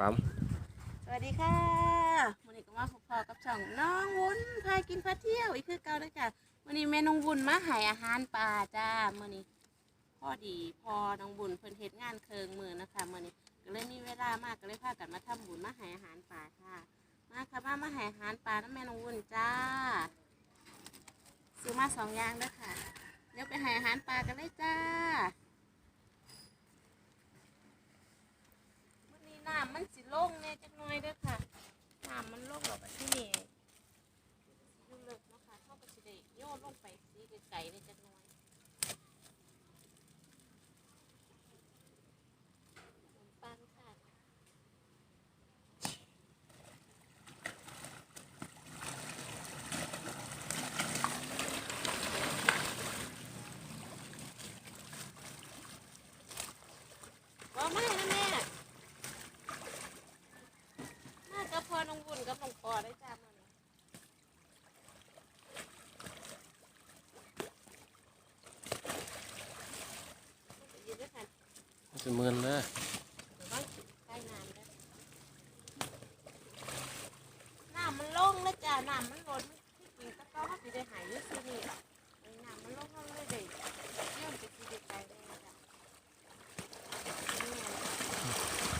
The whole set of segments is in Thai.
ปั๊สวัสดีค่ะวันนี้ก็มาพบพอกับช่องน้องวุ้นพายกินพาเที่ยวอีกคือเก่าแล้วจ้ะวันนี้แม่น้องวุ้นมาหายอาหารปลาจ้ามื่อนี้พ่อดีพอน้องบุญเพิ่นเฮ็ดงานเคืองมือนะคะมื่อนี้ก็เลยมีเวลามากก็เลยพากันมาทำบุญมาหายอาหารปลาค่ะ มาค่ะมามาหายอาหารปลาแล้วแม่น้องวุ้นจ้าซื้อมาสองอย่างด้วยค่ะเดี๋ยวไปหายอาหารปลากันเลยจ้า ลงแน่จักหน่อยเด้อค่ะน้ำมันลงแบบที่นี่อยู่เลิกเนาะค่ะเข้ากับสิเดโยนลงไปสีไกลๆในจักหน่อยขนมปังค่ะ ก็ไม่นะแม่ มากับพ่อน้องบุญกับน้องปอได้จ้ามาเนี่ยยืนด้วยกัน จะเมินเลย เดี๋ยวว่าใกล้น้ำได้น้ำมันลงแล้วจ้าน้ำมันลดที่จริงตะเก้าเขาสิได้หายอยุ่ซื่อนี่ล่ะไอ้น้ำมันลงเขาเลยได้เยี่ยมไปที่ไกลๆเลยจ้ะนี่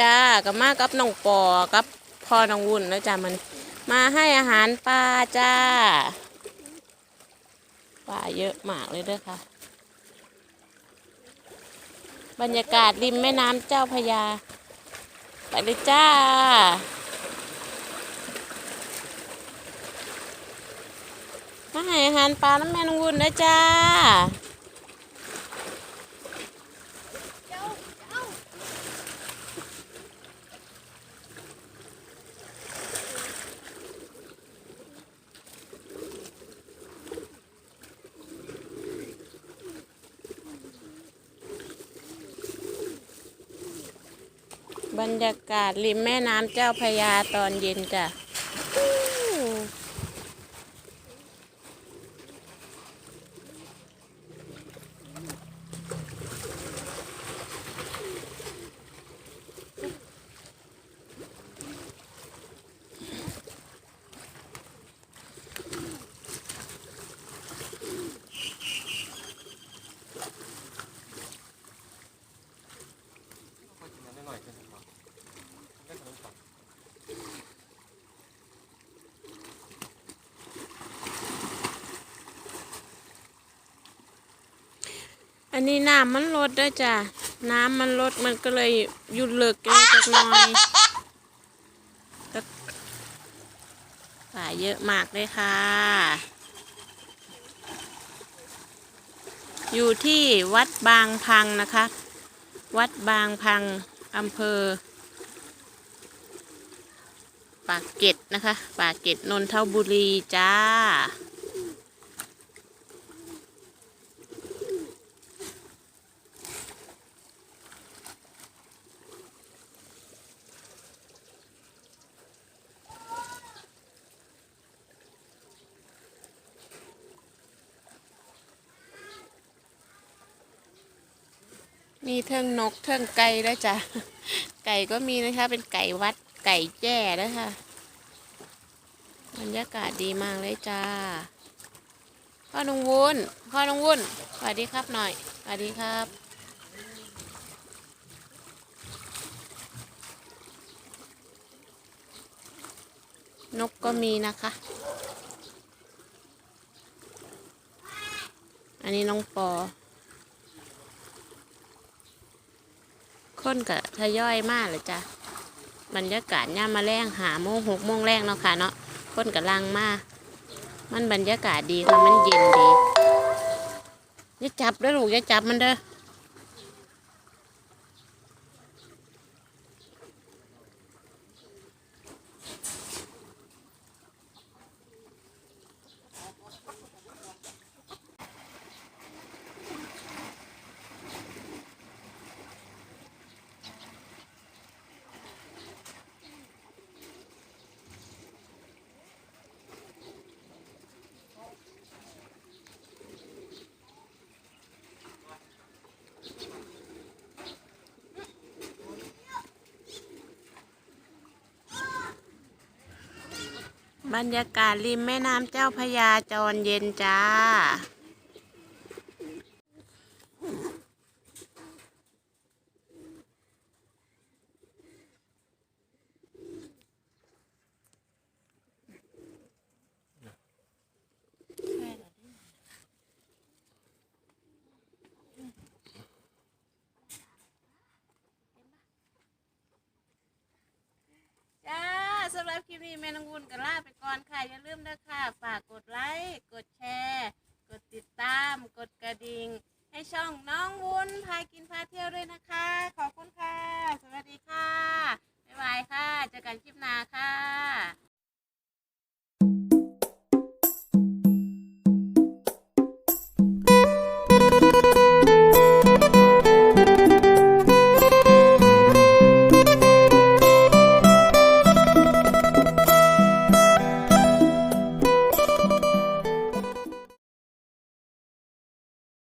จ้ากับมากับน้องปอกับพ่อน้องวุ่นแล้วจ้ามันมาให้อาหารปลาจ้าปลาเยอะมากเลยเด้อค่ะ บรรยากาศริมแม่น้ำเจ้าพระยา ไปเลยจ้ามาให้อาหารปลาน้ำแม่น้องวุ่นนะจ้า รรยากาศริมแม่น้ำเจ้าพระยาตอนเย็นจ้ะอู้ อันนี้น้ำมันลดด้วยจ้ะ น้ำมันลดมันก็เลยหยุดเลิกกันจักหน่อยป่าเยอะมากเลยค่ะ อยู่ที่วัดบางพังนะคะ วัดบางพังอำเภอ ปากเกร็ดนะคะ ปากเกร็ดนนทบุรีจ้า มีเทิงนกเทิงไก่แล้วยจ้ะ ไก่ก็มีนะคะ เป็นไก่วัดไก่แจ้แล้วค่ะบรรยากาศดีมากเลยจ้าพ่อนุงวุ้นพ่อนุงวุ้นสวัสดีครับหน่อยสวัสดีครับ นกก็มีนะคะ อันนี้น้องปอ คนก็ทยอยมากเลยจ้ะบรรยากาศย่ามาแรงหาโมงหกโมงแรงเนาะค่ะเนาะคนกับลังมาก มันบรรยากาศดีค่ะมันเย็นดีอย่าจับด้อลูกอย่าจับมันเด้อ บรรยากาศริมแม่น้ำเจ้าพระยาจรเย็นจ้าสำห รับคลิปนี้แม่น้องวุ่นก็ลาไปก่อนค่ะ อย่าลืมนะค่ะ ฝากกดไลค์ กดแชร์ กดติดตาม กดกระดิ่ง ให้ช่องน้องวุ่นพากินพาเที่ยวด้วย